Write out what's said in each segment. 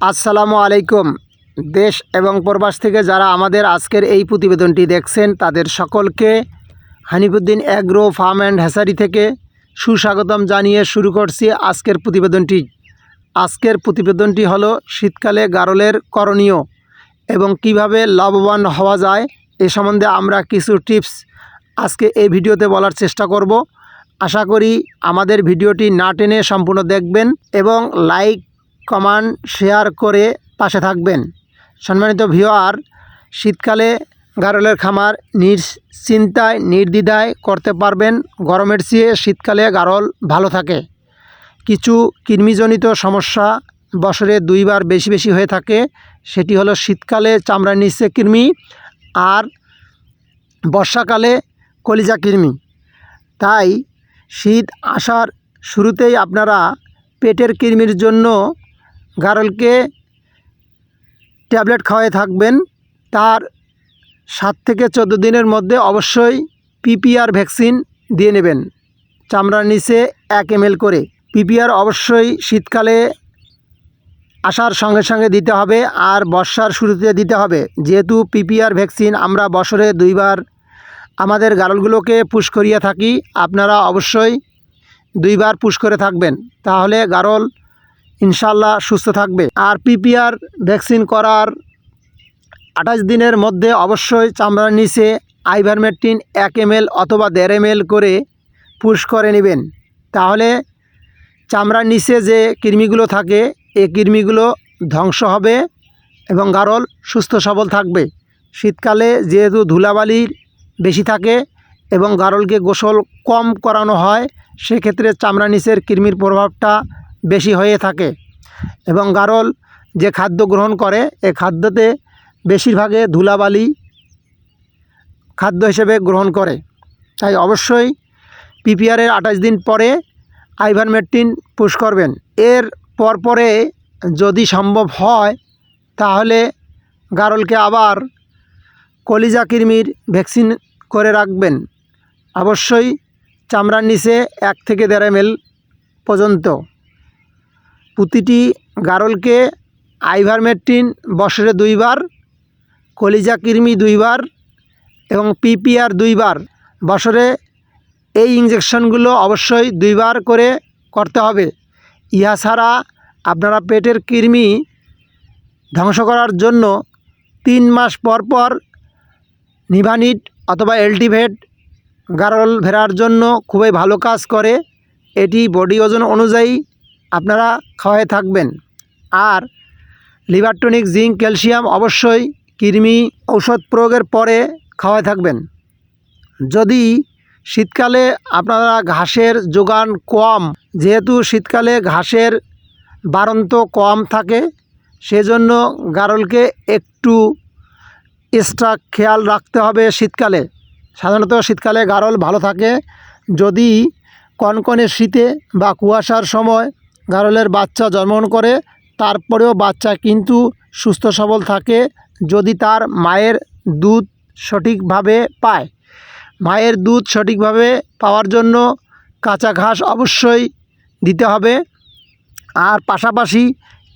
আসসালামু আলাইকুম। দেশ এবং প্রবাস থেকে যারা আমাদের আজকের এই প্রতিবেদনটি দেখছেন, তাদের সকলকে Hanifuddin agro farm and hatchery থেকে সুস্বাগতম জানিয়ে শুরু করছি আজকের প্রতিবেদনটি। আজকের প্রতিবেদনটি হলো শীতকালে গারলের করণীয় এবং কীভাবে লাভবান হওয়া যায়, এ সম্বন্ধে আমরা কিছু টিপস আজকে এই ভিডিওতে বলার চেষ্টা করব। আশা করি আমাদের ভিডিওটি না টেনে সম্পূর্ণ দেখবেন এবং লাইক কমেন্ট শেয়ার করে পাশে থাকবেন। সম্মানিত ভিওয়ার শীতকালে গারলের খামার নিশ্চিন্তায়, নির্দ্বিধায় করতে পারবেন। গরমের চেয়ে শীতকালে গারল ভালো থাকে। কিছু কৃমিজনিত সমস্যা বছরে দুইবার বেশি বেশি হয়ে থাকে। সেটি হলো শীতকালে চামড়ার নিচে কৃমি আর বর্ষাকালে কলিজা কৃমি। তাই শীত আসার শুরুতেই আপনারা পেটের কৃমির জন্য গারলকে ট্যাবলেট খাওয়াই থাকবেন। তার সাত থেকে চোদ্দ দিনের মধ্যে অবশ্যই পিপিআর ভ্যাকসিন দিয়ে নেবেন। চামড়ার নিচে এক এম করে। পিপিআর অবশ্যই শীতকালে আসার সঙ্গে সঙ্গে দিতে হবে আর বর্ষার শুরুতে দিতে হবে। যেহেতু পিপিআর ভ্যাকসিন আমরা বছরে দুইবার আমাদের গারলগুলোকে পুশ করিয়ে থাকি, আপনারা অবশ্যই দুইবার পুশ করে থাকবেন। তাহলে গারল ইনশাল্লাহ সুস্থ থাকবে। আর পিপিআর ভ্যাকসিন করার আঠাশ দিনের মধ্যে অবশ্যই চামড়ার নিচে আইভারমেট্টিন এক এম অথবা দেড় এম করে পুশ করে নেবেন। তাহলে চামড়ার নিচে যে কৃমিগুলো থাকে, এই কৃমিগুলো ধ্বংস হবে এবং গারল সুস্থ সবল থাকবে। শীতকালে যেহেতু ধুলাবালির বেশি থাকে এবং গারলকে গোসল কম করানো হয়, সেক্ষেত্রে চামড়া নিচের কৃমির প্রভাবটা বেশি হয়ে থাকে এবং গারল যে খাদ্য গ্রহণ করে, এ খাদ্যতে বেশিরভাগে ধুলাবালি খাদ্য হিসেবে গ্রহণ করে। তাই অবশ্যই পিপিআরের আঠাশ দিন পরে আইভারমেট্টিন পুশ করবেন। এর পরপরে যদি সম্ভব হয়, তাহলে গারলকে আবার কলিজা কৃমির ভ্যাকসিন করে রাখবেন। অবশ্যই চামড়ার নিচে এক থেকে দেড় এম পর্যন্ত। প্রতিটি গারলকে আইভারমেট্টিন বছরে দুইবার, কলিজা কৃমি দুইবার এবং পিপিআর দুইবার। বছরে এই ইঞ্জেকশনগুলো অবশ্যই দুইবার করে করতে হবে। ইহা ছাড়া আপনারা পেটের কৃমি ধ্বংস করার জন্য তিন মাস পর পর নিভানিট অথবা এলটিভেট গারল ভেরার জন্য খুবই ভালো কাজ করে। এটি বডি ওজন অনুযায়ী আপনারা খাওয়াই থাকবেন। আর লিভার টনিক জিঙ্ক, ক্যালসিয়াম অবশ্যই কৃমি ঔষধ প্রয়োগের পরে খাওয়াই থাকবেন। যদি শীতকালে আপনারা ঘাসের যোগান কম, যেহেতু শীতকালে ঘাসের বারন্ত কম থাকে, সেজন্য গারলকে একটু এক্সট্রা খেয়াল রাখতে হবে শীতকালে। সাধারণত শীতকালে গারল ভালো থাকে। যদি কনকনে শীতে বা কুয়াশার সময় গারলের বাচ্চা জন্মগ্রহণ করে, তারপরেও বাচ্চা কিন্তু সুস্থ সবল থাকে যদি তার মায়ের দুধ সঠিকভাবে পায়। মায়ের দুধ সঠিকভাবে পাওয়ার জন্য কাঁচা ঘাস অবশ্যই দিতে হবে। আর পাশাপাশি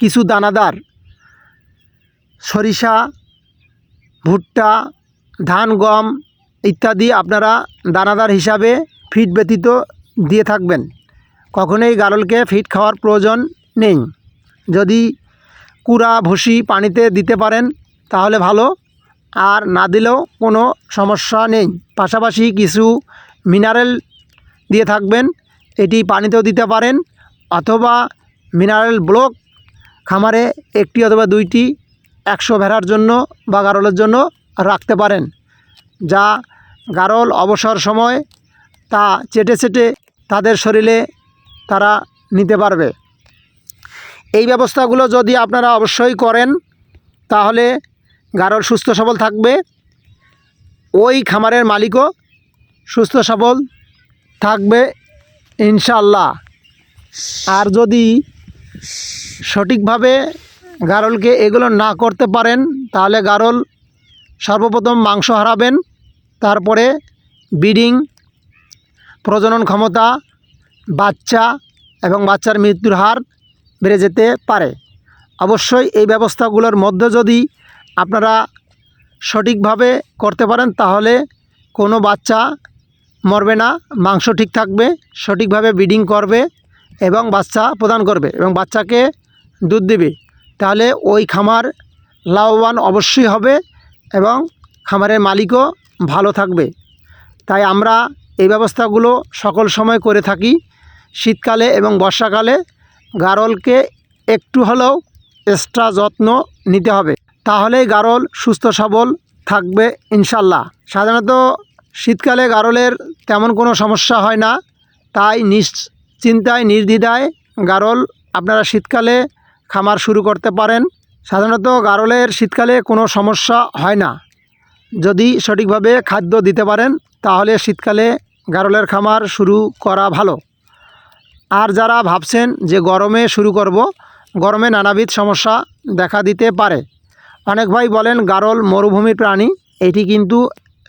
কিছু দানাদার, সরিষা, ভুট্টা, ধান, গম ইত্যাদি আপনারা দানাদার হিসাবে ফিড ব্যতীত দিয়ে থাকবেন। কখনোই গারলকে ফিট খাওয়ার প্রয়োজন নেই। যদি কুড়া ভুসি পানিতে দিতে পারেন, তাহলে ভালো। আর না দিলেও কোনো সমস্যা নেই। পাশাপাশি কিছু মিনারেল দিয়ে থাকবেন। এটি পানিতেও দিতে পারেন। অথবা মিনারেল ব্লক খামারে একটি অথবা দুইটি একশো ভেড়ার জন্য বা গারলের জন্য রাখতে পারেন। যা গারল অবসর সময় তা চেটে চেটে তাদের শরীরে তারা নিতে পারবে। এই ব্যবস্থাগুলো যদি আপনারা অবশ্যই করেন, তাহলে গারল সুস্থ সবল থাকবে। ওই খামারের মালিকও সুস্থ সবল থাকবে ইনশাল্লাহ আর যদি সঠিকভাবে গারলকে এগুলো না করতে পারেন, তাহলে গারল সর্বপ্রথম মাংস হারাবেন, তারপরে ব্রিডিং, প্রজনন ক্ষমতা বাচ্চা এবং বাচ্চার মৃত্যুর হার বেড়ে যেতে পারে। অবশ্যই এই ব্যবস্থাগুলোর মধ্যে যদি আপনারা সঠিকভাবে করতে পারেন, তাহলে কোনো বাচ্চা মরবে না, মাংস ঠিক থাকবে, সঠিকভাবে ব্রিডিং করবে এবং বাচ্চা প্রদান করবে এবং বাচ্চাকে দুধ দেবে। তাহলে ওই খামার লাভবান অবশ্যই হবে এবং খামারের মালিকও ভালো থাকবে। তাই আমরা এই ব্যবস্থাগুলো সকল সময় করে থাকি। শীতকালে এবং বর্ষাকালে গারলকে একটু হলেও এক্সট্রা যত্ন নিতে হবে। তাহলেই গারল সুস্থ সবল থাকবে ইনশাল্লাহ সাধারণত শীতকালে গারলের তেমন কোনো সমস্যা হয় না। তাই নিশ্চিন্তায়, নির্দ্বিধায় গারল আপনারা শীতকালে খামার শুরু করতে পারেন। সাধারণত গারলের শীতকালে কোনো সমস্যা হয় না। যদি সঠিকভাবে খাদ্য দিতে পারেন, তাহলে শীতকালে গারলের খামার শুরু করা ভালো। আর যারা ভাবছেন যে গরমে শুরু করব, গরমে নানাবিধ সমস্যা দেখা দিতে পারে। অনেক ভাই বলেন, গারল মরুভূমির প্রাণী, এটি কিন্তু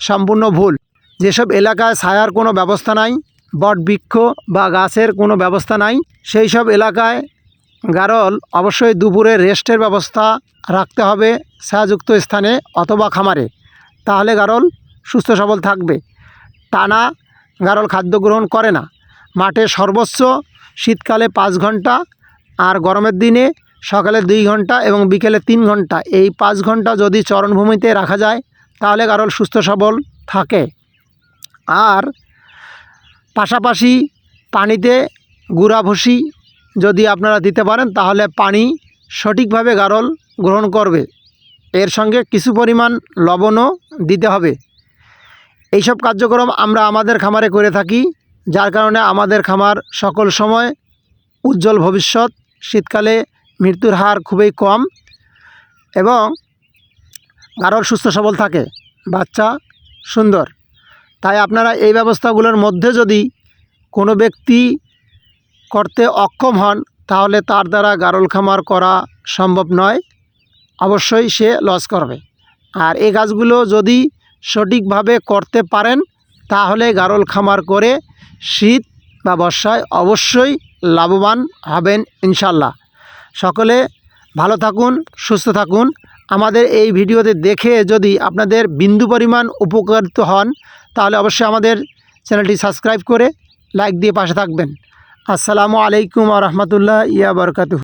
সম্পূর্ণ ভুল। যেসব এলাকায় ছায়ার কোনো ব্যবস্থা নাই, বট বৃক্ষ বা গাছের কোনো ব্যবস্থা নাই, সেই সব এলাকায় গারল অবশ্যই দুপুরে রেস্টের ব্যবস্থা রাখতে হবে ছায়াযুক্ত স্থানে অথবা খামারে। তাহলে গারল সুস্থ সবল থাকবে। টানা গারল খাদ্য গ্রহণ করে না। মাঠে সর্বোচ্চ শীতকালে পাঁচ ঘণ্টা আর গরমের দিনে সকালে দুই ঘণ্টা এবং বিকেলে তিন ঘণ্টা। এই পাঁচ ঘণ্টা যদি চরণভূমিতে রাখা যায়, তাহলে গারল সুস্থ সবল থাকে। আর পাশাপাশি পানিতে গুঁড়া ভুসি যদি আপনারা দিতে পারেন, তাহলে পানি সঠিকভাবে গারল গ্রহণ করবে। এর সঙ্গে কিছু পরিমাণ লবণও দিতে হবে। এইসব কার্যক্রম আমরা আমাদের খামারে করে থাকি। যার কারণে আমাদের খামার সকল সময় উজ্জ্বল ভবিষ্যৎ, শীতকালে মৃত্যুর হার খুবই কম এবং গারল সুস্থ সবল থাকে, বাচ্চা সুন্দর। তাই আপনারা এই ব্যবস্থাগুলোর মধ্যে যদি কোনো ব্যক্তি করতে অক্ষম হন, তাহলে তার দ্বারা গারল খামার করা সম্ভব নয়, অবশ্যই সে লস করবে। আর এই কাজগুলো যদি সঠিকভাবে করতে পারেন তাহলে গারল খামার করে শীত বা বর্ষায় অবশ্যই লাভবান হবেন ইনশাল্লাহ সকলে ভালো থাকুন, সুস্থ থাকুন। আমাদের এই ভিডিওতে দেখে যদি আপনাদের বিন্দু পরিমাণ উপকারিত হন, তাহলে অবশ্যই আমাদের চ্যানেলটি সাবস্ক্রাইব করে লাইক দিয়ে পাশে থাকবেন। আসসালামু আলাইকুম আ রহমতুল্লাহ ইয়া বরকাতু